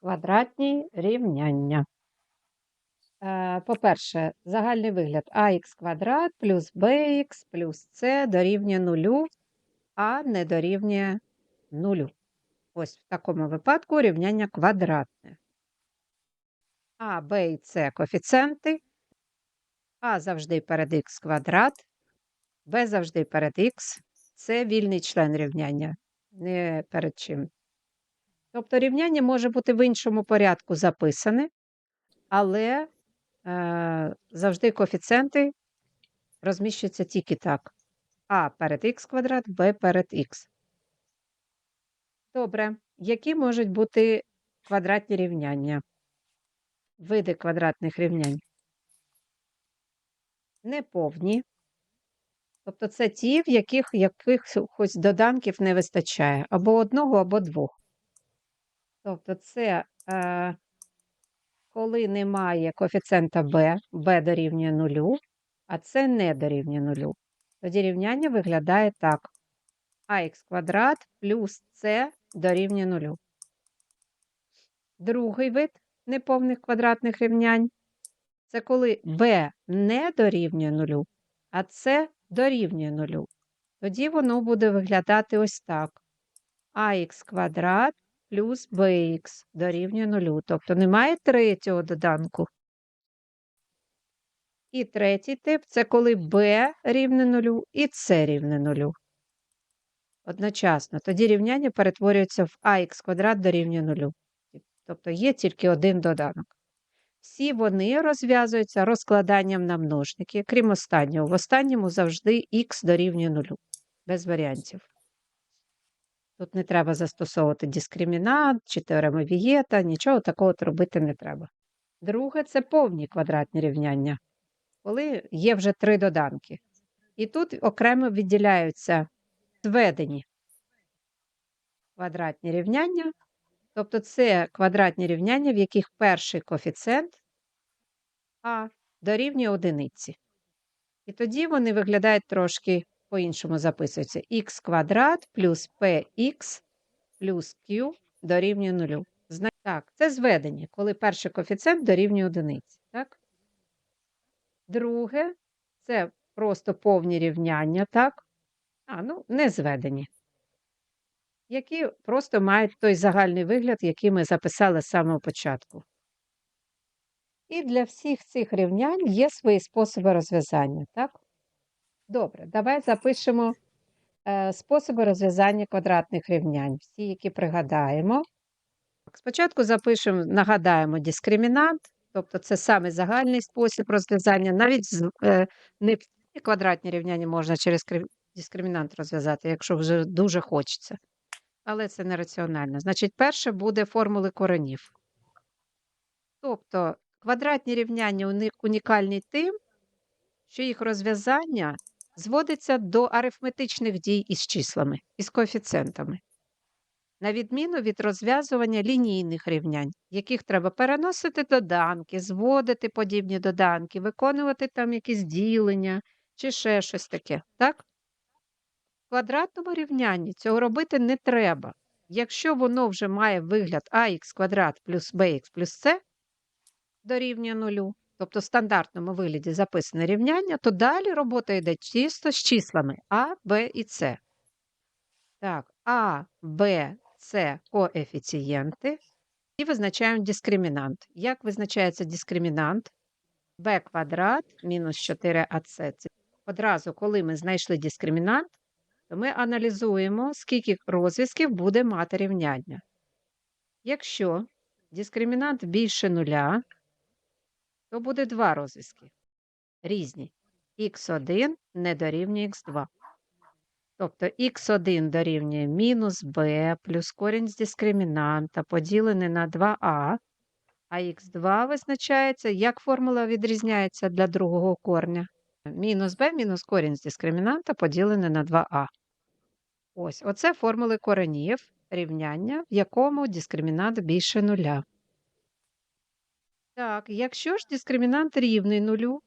Квадратні рівняння. Е, По-перше, загальний вигляд ax квадрат плюс bx плюс c дорівнює нулю, а не дорівнює нулю. Ось в такому випадку рівняння квадратне. А, b і c коефіцієнти, а завжди перед х квадрат, b завжди перед х, це вільний член рівняння, не перед чим. Тобто рівняння може бути в іншому порядку записане, але е, завжди коефіцієнти розміщуються тільки так. А перед х квадрат, Б перед х. Добре. Які можуть бути квадратні рівняння? Види квадратних рівнянь. Неповні. Тобто це ті, в яких якихось доданків не вистачає. Або одного, або двох. Тобто це е, коли немає коефіцієнта b, b дорівнює нулю, а це не дорівнює нулю. Тоді рівняння виглядає так. ах квадрат плюс c дорівнює нулю. Другий вид неповних квадратних рівнянь – це коли b не дорівнює нулю, а c дорівнює нулю. Тоді воно буде виглядати ось так. ах квадрат плюс bx дорівнює нулю. Тобто немає третього доданку. І третій тип це коли b рівне нулю і c рівне нулю. Одночасно. Тоді рівняння перетворюється в ах квадрат дорівнює нулю. Тобто є тільки один доданок. Всі вони розв'язуються розкладанням на множники, крім останнього. В останньому завжди х дорівнює нулю. Без варіантів. Тут не треба застосовувати дискримінант чи теорему Вієта, нічого такого робити не треба. Друге це повні квадратні рівняння, коли є вже три доданки. І тут окремо відділяються зведені квадратні рівняння, тобто це квадратні рівняння, в яких перший коефіцієнт а дорівнює одиниці. І тоді вони виглядають трошки по-іншому записується х квадрат плюс px плюс q дорівнює нулю. Так, це зведення, коли перший коефіцієнт дорівнює одиниці. Так? Друге, це просто повні рівняння, так? А, ну, не зведені. Які просто мають той загальний вигляд, який ми записали з самого початку. І для всіх цих рівнянь є свої способи розв'язання, так? Добре, давай запишемо е, способи розв'язання квадратних рівнянь, всі, які пригадаємо. Спочатку запишемо, нагадаємо дискримінант, тобто це саме загальний спосіб розв'язання. Навіть е, не квадратні рівняння можна через дискримінант розв'язати, якщо вже дуже хочеться. Але це нераціонально. Значить, перше буде формули коренів. Тобто квадратні рівняння унікальні тим, що їх розв'язання зводиться до арифметичних дій із числами, із коефіцієнтами, на відміну від розв'язування лінійних рівнянь, яких треба переносити доданки, зводити подібні доданки, виконувати там якісь ділення чи ще щось таке. Так? В квадратному рівнянні цього робити не треба. Якщо воно вже має вигляд ах квадрат плюс bx плюс c дорівнює нулю, тобто в стандартному вигляді записане рівняння, то далі робота йде чисто з числами А, Б і С. Так, А, Б, С коефіцієнти і визначаємо дискримінант. Як визначається дискримінант? b квадрат мінус 4ac. Це Одразу, коли ми знайшли дискримінант, то ми аналізуємо, скільки розв'язків буде мати рівняння. Якщо дискримінант більше нуля, то буде два розв'язки різні. х1 не дорівнює х2. Тобто х1 дорівнює мінус b плюс корінь з дискримінанта поділене на 2а, а х2 визначається, як формула відрізняється для другого корня. Мінус b мінус корінь з дискримінанта поділене на 2а. Ось, оце формули коренів рівняння, в якому дискримінант більше нуля. Так, якщо ж дискримінант рівний нулю,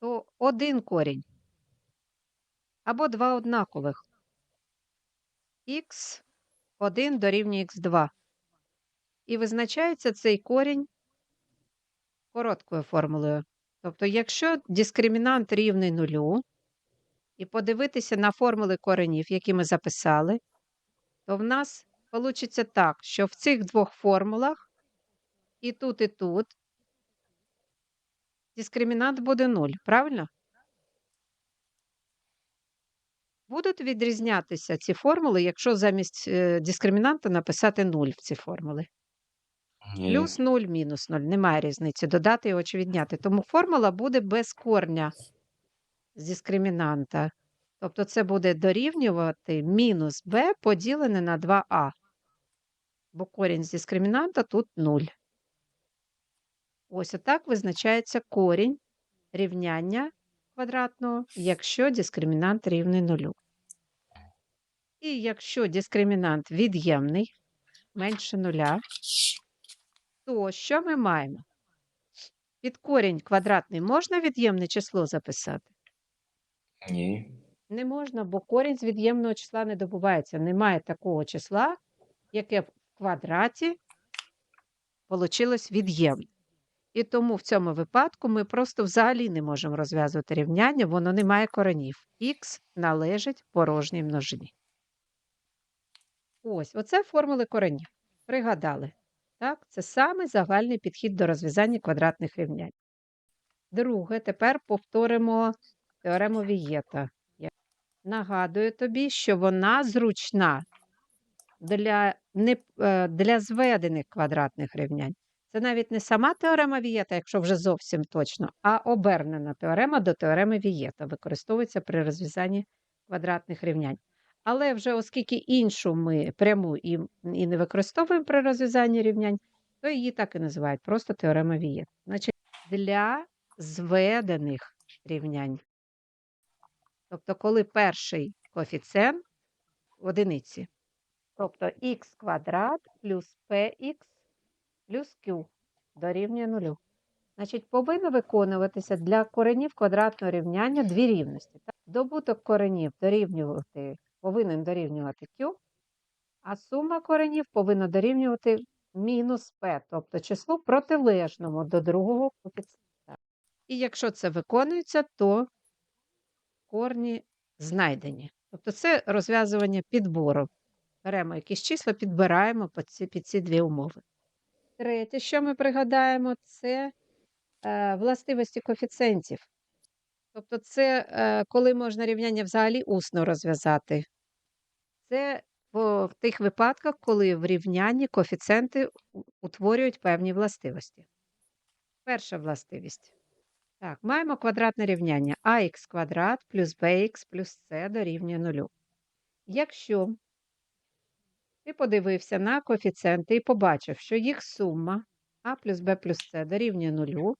то один корінь або два однакових. х1 дорівнює х2. І визначається цей корінь короткою формулою. Тобто, якщо дискримінант рівний нулю, і подивитися на формули коренів, які ми записали, то в нас вийде так, що в цих двох формулах і тут, і тут дискримінант буде 0, правильно? Будуть відрізнятися ці формули, якщо замість е, дискримінанта написати 0 в ці формули. Ні. Плюс 0, мінус 0. Немає різниці. Додати його чи відняти. Тому формула буде без корня з дискримінанта. Тобто це буде дорівнювати мінус b поділене на 2а. Бо корінь з дискримінанта тут 0. Ось отак визначається корінь рівняння квадратного, якщо дискримінант рівний нулю. І якщо дискримінант від'ємний, менше нуля, то що ми маємо? Під корінь квадратний можна від'ємне число записати? Ні. Не можна, бо корінь з від'ємного числа не добувається. Немає такого числа, яке в квадраті получилось від'ємне. І тому в цьому випадку ми просто взагалі не можемо розв'язувати рівняння, воно не має коренів. Х належить порожній множині. Ось, оце формули коренів. Пригадали. Так, це саме загальний підхід до розв'язання квадратних рівнянь. Друге, тепер повторимо теорему Вієта. Нагадую тобі, що вона зручна для, не, е, для зведених квадратних рівнянь. Це навіть не сама теорема Вієта, якщо вже зовсім точно, а обернена теорема до теореми Вієта використовується при розв'язанні квадратних рівнянь. Але вже оскільки іншу ми пряму і, і не використовуємо при розв'язанні рівнянь, то її так і називають просто теорема Вієта. Значить, для зведених рівнянь. Тобто, коли перший коефіцієнт в одиниці, тобто х квадрат плюс px плюс q дорівнює нулю. Значить, повинно виконуватися для коренів квадратного рівняння дві рівності. Добуток коренів дорівнювати, повинен дорівнювати q, а сума коренів повинна дорівнювати мінус p, тобто числу протилежному до другого коефіцієнта. І якщо це виконується, то корні знайдені. Тобто це розв'язування підбору. Беремо якісь числа, підбираємо під ці, під ці дві умови. Третє, що ми пригадаємо, це е, властивості коефіцієнтів. Тобто, це е, коли можна рівняння взагалі усно розв'язати. Це в, тих випадках, коли в рівнянні коефіцієнти утворюють певні властивості. Перша властивість. Так, маємо квадратне рівняння ax квадрат плюс bx плюс c дорівнює нулю. Якщо ти подивився на коефіцієнти і побачив, що їх сума а плюс b плюс c дорівнює нулю,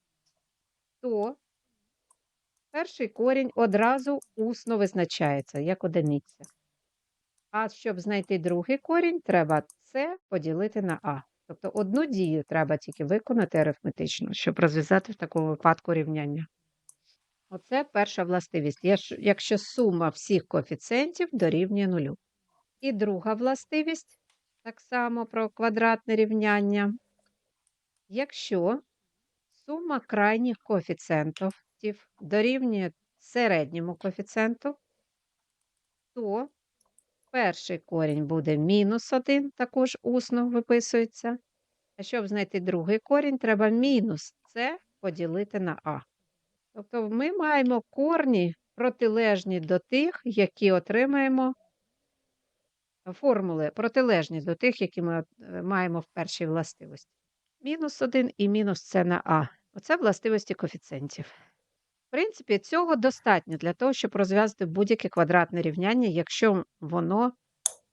то перший корінь одразу усно визначається як одиниця. А щоб знайти другий корінь, треба c поділити на а. Тобто одну дію треба тільки виконати арифметично, щоб розв'язати в такому випадку рівняння. Оце перша властивість, якщо сума всіх коефіцієнтів дорівнює нулю. І друга властивість, так само про квадратне рівняння. Якщо сума крайніх коефіцієнтів дорівнює середньому коефіцієнту, то перший корінь буде мінус 1, також усно виписується. А щоб знайти другий корінь, треба мінус c поділити на а. Тобто ми маємо корні протилежні до тих, які отримаємо формули протилежні до тих, які ми е, маємо в першій властивості. Мінус 1 і мінус c на а. Оце властивості коефіцієнтів. В принципі, цього достатньо для того, щоб розв'язати будь-яке квадратне рівняння, якщо воно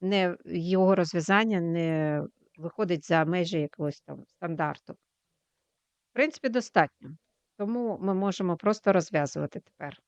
не його розв'язання не виходить за межі якогось там стандарту. В принципі, достатньо. Тому ми можемо просто розв'язувати тепер.